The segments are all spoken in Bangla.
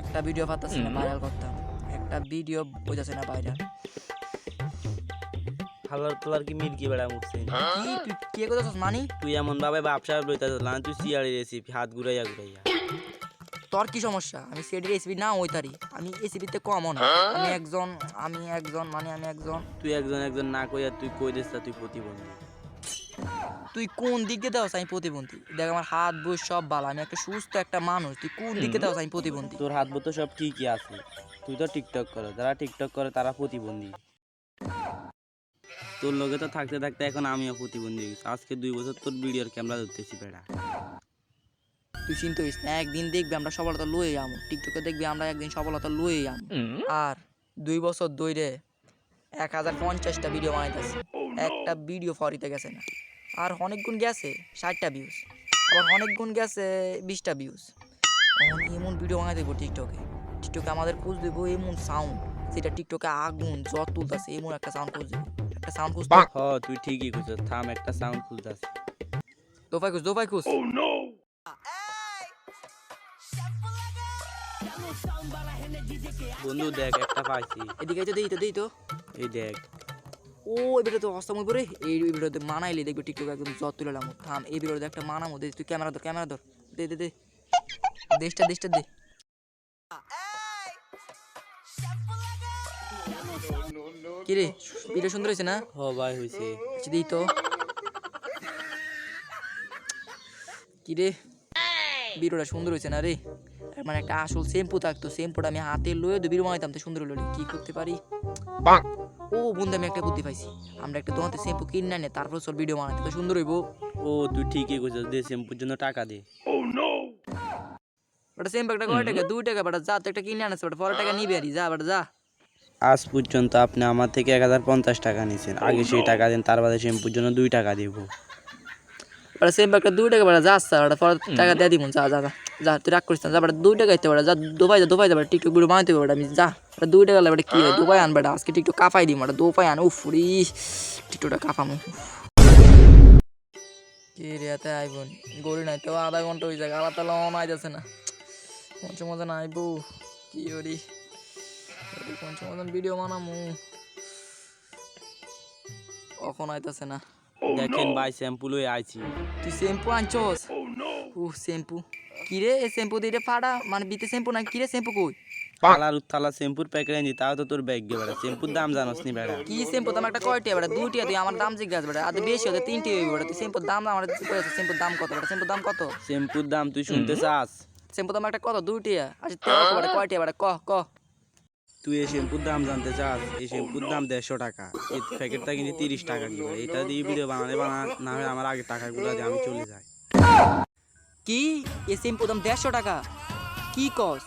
একটা ভিডিও পাতাছি না ভাইরাল করতাম। একটা ভিডিও বোঝাচ্ছে না ভাইরাল। হালার তোলার কি মির্কি বেড়া মুখছে? কি? তুই কে করতেছিস মানি? তুই এমন ভাবে ব্যবসা লইতা না তুই সিয়ারি রেসিপি হাত ঘুরাইয়া ঘুরাইয়া। তোর কি সমস্যা? আমি সেডি রেসিপি না ওইতারি। আমি এসিপিতে কমও না। আমি একজন আমি একজন মানে আমি একজন। তুই একজন একজন না কইয়া তুই কই দিস তা তুই প্রতিবন্ধী। তুই কোন দিক দিয়ে দেওয়াস আমি প্রতিবন্ধী? দেখ আমার হাত বই সব ভালো আমি একটা সুস্থ একটা মানুষ তুই কোন দিকে দেওয়াস আমি প্রতিবন্ধী? তোর হাত তো সব ঠিকই আছে। তুই তো টিকটক করো যারা টিকটক করে তারা প্রতিবন্ধী। তোর লগে তো থাকতে থাকতে এখন আমিও প্রতিবন্ধী হয়ে গেছি। আজকে দুই বছর তোর ভিডিওর ক্যামেরা ধরতেছি বেড়া। তুই চিন্তা করিস না একদিন দেখবি আমরা সফলতা লয়ে যাব। টিকটকে দেখবি আমরা একদিন সফলতা লয়ে যাব। আর দুই বছর দইরে এক হাজার পঞ্চাশটা ভিডিও বানাইতেছে। একটা ভিডিও ফরিতে গেছে না। আর অনেক গুণ গেছে ষাটটা ভিউজ আবার অনেক গুণ গেছে বিশটা ভিউজ এমন ভিডিও বানাই দেবো টিকটকে টিকটকে আমাদের খুঁজ দেবো এমন সাউন্ড যেটা টিকটকে আগুন জ্বর তুলতেছে এমন একটা সাউন্ড খুঁজ দেবো। একটা সাউন্ড খুঁজ হ তুই ঠিকই খুঁজ থাম একটা সাউন্ড খুলতাছি দোপাই খুঁজ দোপাই খুঁজ। বন্ধু দেখ একটা পাইছি। এদিকে তো দিই তো দিই তো। এই দেখ। ও এই ভিডিও তো অস্তম করে এই ভিডিওতে মানাইলে দেখবে টিকটক একদম জট তুলে লাম থাম এই ভিডিওতে একটা মানামো দে তুই ক্যামেরা ধর ক্যামেরা ধর দে দে দে দেশটা দেশটা দে। কি রে ভিডিও সুন্দর হয়েছে না? হ ভাই হইছে আচ্ছা দিই তো। কি রে ভিডিওটা সুন্দর হয়েছে না রে? মানে একটা আসল শ্যাম্পু থাকতো শ্যাম্পুটা আমি হাতে লয়ে দু ভিডিও বানাইতাম তো সুন্দর হলো রে। কি করতে পারি? ও বন্ধু আমি একটা বুদ্ধি পাইছি। আমরা একটা দোকান থেকে শ্যাম্পু কিনে আনে তারপর সব ভিডিও বানাতে তো সুন্দর হইব। ও তুই ঠিকই কইছিস দে শ্যাম্পুর জন্য টাকা দে। ও নো ওটা শ্যাম্পু একটা কয় টাকা? দুই টাকা বাটা যা তো একটা কিনে আনছে বাটা পরে টাকা নিবি আরি যা বাটা যা। আজ পর্যন্ত আপনি আমার থেকে এক হাজার পঞ্চাশ টাকা নিয়েছেন আগে সেই টাকা দেন তার বাদে শ্যাম্পুর জন্য দুই টাকা দিব। বাটা শ্যাম্পু একটা দুই টাকা বাটা যা আসছে বাটা পরে টাকা দিয়ে দিব যা যা যা। তুই রাগ করিস না যা বাটা দুই টাকা দিতে বাটা যা দোপাই যা দোপাই যা বাটা টিকটক ভিডিও বানাইতে বাটা আমি যা। বাটা দুই টাকা লাগে বাটা কি? হয়। দোপাই আন বাটা আজকে টিকটক কাফাই দিই বাটা দোপাই আন উফ রি। টিকটকটা কাফামু কি রে এতে আইবন? গড়ি নাই তো আধা ঘণ্টা হয়ে যায় আলা তালা নাই যাচ্ছে না। পঞ্চম মজা না আইবো। কি ওরি পঞ্চম মতন ভিডিও বানামু। কখন আইতাছে না? দেখেন ভাই শ্যাম্পু লই আইছি। তুই শ্যাম্পু আনছস? ও শ্যাম্পু কি রে এই শ্যাম্পু দিয়ে ফাটা মানে বিতে শ্যাম্পু না কি রে শ্যাম্পু কই? পালার উত্তালা শ্যাম্পুর প্যাকেট আনি তাও তো তোর ব্যাগ গে বেড়া শ্যাম্পুর দাম জানোস নি বেড়া। কি শ্যাম্পু? দাম একটা কয়টি বেটা দুইটি তুই আমার দাম জিজ্ঞাসা আর বেশি হতে তিনটি হইবে বেটা তুই শ্যাম্পুর দাম আমার শ্যাম্পুর দাম কত শ্যাম্পুর দাম কত? শ্যাম্পুর দাম তুই শুনতে চাস? শ্যাম্পু দাম একটা কত? দুইটি আচ্ছা বেটা কয়টি বেটা ক ক। তুই এই শ্যাম্পুর দাম জানতে চাস? এই শ্যাম্পুর দাম দেড়শো টাকা। এই প্যাকেটটা কিন্তু তিরিশ টাকা দিবে এটা দিয়ে ভিডিও বানালে বানা না হলে আমার আগে টাকাগুলো দিয়ে আমি চলে যাই। কি? এই শ্যাম্পু দাম দেড়শো টাকা? কি কস?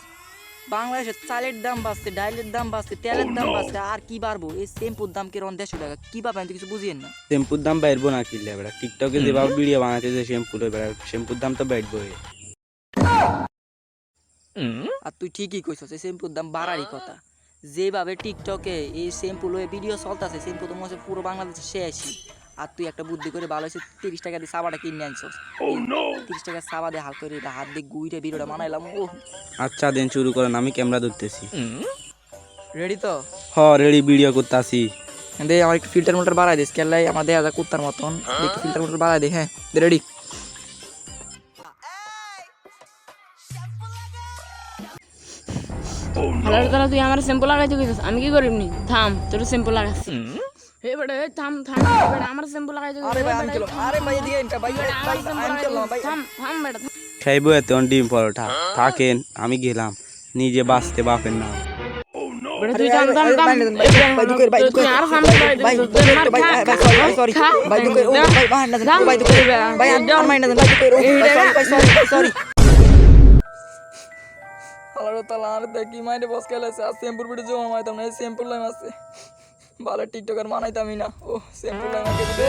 বাংলাদেশে চালের দাম বাড়ছে ডাইলের দাম বাড়ছে তেলের দাম বাড়ছে আর কি বাড়বো? এই শ্যাম্পুর দাম কীরকম দেড়শো টাকা কি পাবেন তুই কিছু বুঝিয়েন না। শ্যাম্পুর দাম বাড়বো না কিনলে বেড়া টিকটকে যেভাবে ভিডিও বানাতে যে শ্যাম্পুর বেড়া শ্যাম্পুর দাম তো বাড়বই। আর তুই ঠিকই কইছস এই শ্যাম্পুর দাম বাড়ারই কথা। যেভাবে টিকটকে এই শ্যাম্পু লয়ে ভিডিও চলতেছে শ্যাম্পু তো মনে হচ্ছে পুরো বাংলাদেশে শেষই আর তুই একটা বুদ্ধি করে ভালো হয়েছে তিরিশ টাকা দিয়ে সাবাটা কিনে আনছস। তিরিশ টাকা সাবা দিয়ে হালকা করে হাত দিয়ে গুইটা ভিডিওটা বানাইলাম ও। আচ্ছা দেন শুরু করেন আমি ক্যামেরা ধরতেছি। রেডি তো? হ রেডি ভিডিও করতেছি। দে আমার একটু ফিল্টার মোটর বাড়াই দিস কেলাই আমার দেখা যায় কুত্তার মতন। একটু ফিল্টার মোটর বাড়াই দে হ্যাঁ রেডি ভালো তুই আমার শ্যাম্পু লাগাইতে কইছিস আমি কি করিমনি? থাম তোর শ্যাম্পু লাগাচ্ছি। হে থাম থাম এ আমার শ্যাম্পু লাগাইতে আরে ভাই আমি খেলাম আরে ভাই এদিকে এনকা ভাই ভাই আমি খেলাম ভাই থাম থাম বেটা খাইবো এত ডিম পরোটা থাকেন আমি গেলাম নিজে বাঁচতে বাপের নাম সরি তাআলা আর দেখি মাইন্ডে বস খেলেছে আর শ্যাম্পুর ভিডিও জমা মাইতাম না এই শ্যাম্পুর লাইম আছে ভালো টিকটকার মানাইতামই না। ও শ্যাম্পু দে